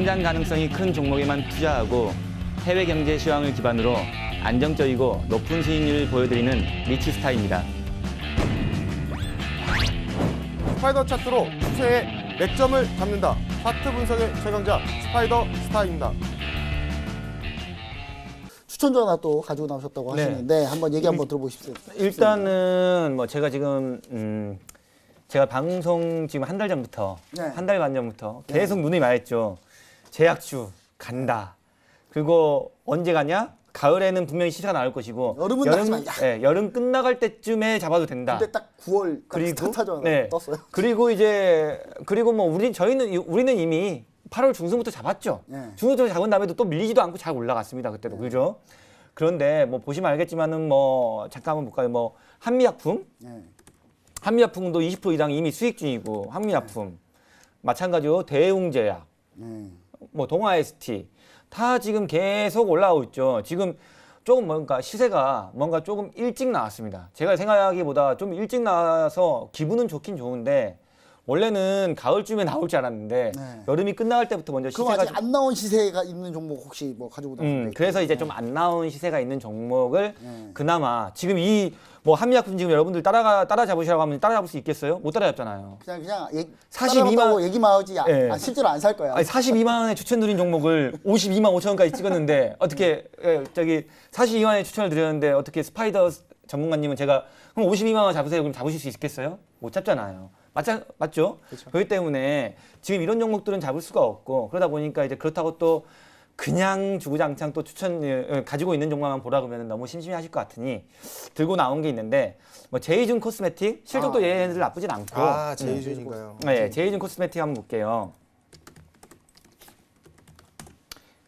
성장 가능성이 큰 종목에만 투자하고 해외 경제 시황을 기반으로 안정적이고 높은 수익률을 보여드리는 리치스타입니다. 스파이더 차트로 추세의 맥점을 잡는다. 차트 분석의 최강자 스파이더 스타입니다. 추천 전화 또 가지고 나오셨다고 네. 하시는데 한번 얘기 한번 들어보십시오. 일단은 뭐 제가 지금 음 제가 방송 지금 한 달 전부터 네. 한달 반 전부터 계속 눈이 많았죠. 제약주 간다. 그리고 언제 가냐? 가을에는 분명히 시세가 나올 것이고 여름은 여름. 예, 여름 끝나갈 때쯤에 잡아도 된다. 근데 딱 9월 그리고 네. 떴어요. 그리고 이제 그리고 뭐 우리 저희는 이- 우리는 이미 8월 중순부터 잡았죠. 네. 중순부터 잡은 다음에도 또 밀리지도 않고 잘 올라갔습니다. 그때도 그죠? 그런데 뭐 보시면 알겠지만은 뭐 잠깐 한번 볼까요? 뭐 한미약품, 네. 한미약품도 20% 이상 이미 수익 중이고 한미약품 마찬가지로 대웅제약, 네. 뭐 동아 ST 다 지금 계속 올라오고 있죠. 지금 조금 뭔가 시세가 뭔가 조금 일찍 나왔습니다. 제가 생각하기보다 좀 일찍 나와서 기분은 좋긴 좋은데 원래는 가을쯤에 나올 줄 알았는데 네. 여름이 끝나갈 때부터 먼저 그럼 시세가 아직 안 나온 시세가 있는 종목 혹시 뭐 가지고 나오셨나요? 음, 그래서 이제 좀 안 나온 시세가 있는 종목을 네. 그나마 지금 이 뭐 한미약품 지금 여러분들 따라가 따라 잡으시라고 하면 따라 잡을 수 있겠어요? 못 따라 잡잖아요. 그냥 그냥 얘기, 42만 따라갔다고 얘기만 하지 아, 예. 아, 실제로 안 살 거야. 아니 42만 원에 추천 드린 종목을 52만 5천 원까지 찍었는데 어떻게 예, 저기 42만 원에 추천을 드렸는데 어떻게 스파이더 전문가님은 제가 그럼 52만 원 잡으세요. 그럼 잡으실 수 있겠어요? 못 잡잖아요. 맞죠? 그렇기 때문에 지금 이런 종목들은 잡을 수가 없고 그러다 보니까 이제 그렇다고 또 그냥 주구장창 또 추천 예, 가지고 있는 종목만 보라 그러면 너무 심심해하실 것 같으니 들고 나온 게 있는데 뭐 제이준 코스메틱 실적도 아, 얘네들 나쁘진 않고 아 음. 제이준인가요? 네, 제이준 코스메틱 한번 볼게요.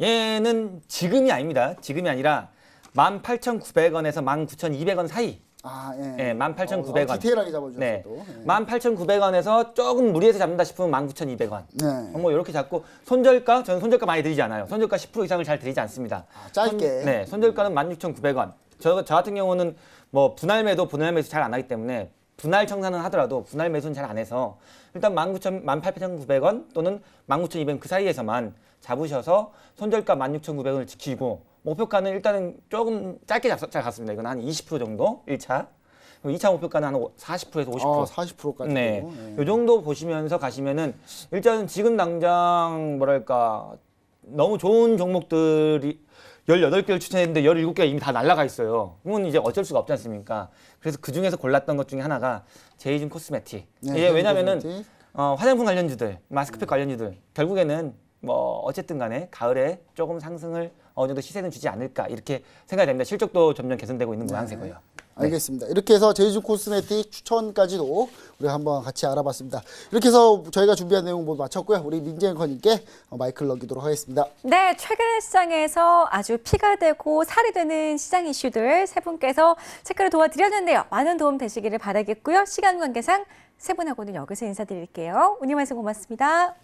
얘는 지금이 아닙니다. 지금이 아니라 18,900원에서 19,200원 사이. 아, 예. 예, 18,900원. 어, 디테일하게 잡아주셨어 네. 또. 예. 18,900원에서 조금 무리해서 잡는다 싶으면 19,200원. 네. 뭐 이렇게 잡고 손절가 저는 손절가 많이 드리지 않아요. 손절가 10% 이상을 잘 드리지 않습니다. 아, 짧게. 손, 네, 손절가는 16,900원. 저, 저 같은 경우는 뭐 분할 매도, 분할 매수 잘 안 하기 때문에 분할 청산은 하더라도 분할 매수는 잘 안 해서 일단 19,000, 18,900원 또는 19,200원 그 사이에서만 잡으셔서 손절가 16,900원을 지키고 목표가는 일단은 조금 짧게 잡, 잘 갔습니다. 이건 한 20% 정도 1차. 그리고 2차 목표가는 한 40%에서 50%. 아, 40%까지. 네. 예. 요 정도 보시면서 가시면은 일단은 지금 당장 뭐랄까 너무 좋은 종목들이 18개를 추천했는데 17개가 이미 다 날라가 있어요. 그건 이제 어쩔 수가 없지 않습니까? 그래서 그 중에서 골랐던 것 중에 하나가 제이준 코스메틱. 네, 이게 제이준 왜냐면은 코스메틱. 어, 화장품 관련주들, 마스크팩 관련주들 결국에는 뭐 어쨌든 간에 가을에 조금 상승을 어느 정도 시세는 주지 않을까 이렇게 생각이 됩니다. 실적도 점점 개선되고 있는 모양새고요. 알겠습니다. 이렇게 해서 제이준 코스메틱 추천까지도 우리가 한번 같이 알아봤습니다. 이렇게 해서 저희가 준비한 내용 모두 마쳤고요. 우리 민재 앵커님께 어, 마이크를 넘기도록 하겠습니다. 네, 최근 시장에서 아주 피가 되고 살이 되는 시장 이슈들 세 분께서 체크를 도와드렸는데요. 많은 도움 되시기를 바라겠고요. 시간 관계상 세 분하고는 여기서 인사드릴게요. 운영 말씀 고맙습니다.